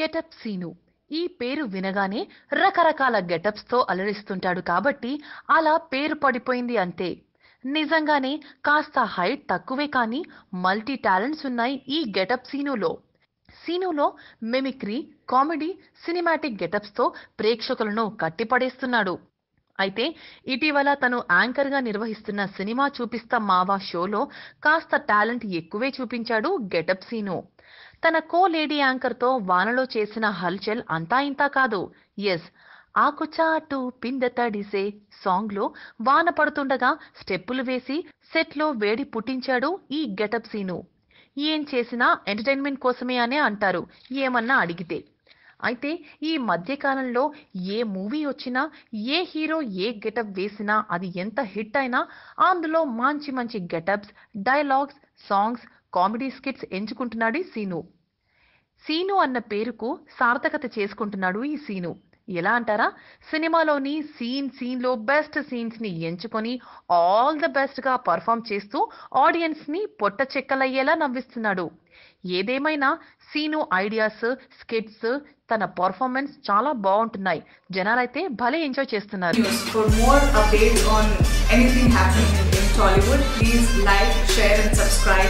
Getup scene. ఈ పేరు వినగానే రకరకాల గెటప్స్తో అలరిస్తుంటాడు కాబట్టి అలా పేరు పడిపోయింది అంతే. నిజంగానే కాస్త హైట్ తక్కువే కానీ మల్టీ టాలెంట్స్ ఉన్నాయి ఈ గెటప్ సీనులో. సీనులో మిమిక్రీ కామెడీ సినిమాటిక్ గెటప్స్తో ప్రేక్షకులను కట్టిపడేస్తున్నాడు. అయితే ఇటీవల తను యాంకర్గా నిర్వహిస్తున్న సినిమా చూపిస్తా మావా షోలో కాస్త టాలెంట్ ఎక్కువే చూపించాడు గెటప్ సీను. తన కో లేడీ యాంకర్తో వానలో చేసిన హల్చల్ అంతా ఇంతా కాదు. ఎస్ ఆకుచాటు పింద తడిసే సాంగ్లో వాన పడుతుండగా స్టెప్పులు వేసి సెట్లో వేడి పుట్టించాడు ఈ గెటప్ సీను. ఏం చేసినా ఎంటర్టైన్మెంట్ కోసమే అనే అంటారు. ఏమన్నా అడిగితే. అయితే ఈ మధ్యకాలంలో ఏ మూవీ వచ్చినా ఏ హీరో ఏ గెటప్ వేసినా అది ఎంత హిట్ అయినా అందులో మంచి మంచి getups dialogues songs comedy skits ఎంచుకుంటున్నాడు ఈ సీను. సీను అన్న పేరుకు సార్థకత చేసుకుంటున్నాడు ఈ సీను. ఎలా అంటారా? సినిమాలోని సీన్ సీన్లో బెస్ట్ సీన్స్ని ఎంచుకొని ఆల్ ద బెస్ట్గా పర్ఫామ్ చేస్తూ ఆడియన్స్ని పొట్ట చెక్కలయ్యేలా నవ్విస్తున్నాడు. ఏదేమైనా సీను ఐడియాస్ స్కిట్స్ తన పర్ఫార్మెన్స్ చాలా బాగుంటున్నాయి. జనాలైతే భలే ఎంజాయ్ చేస్తున్నారు. For more more on anything anything in Tollywood please like share and subscribe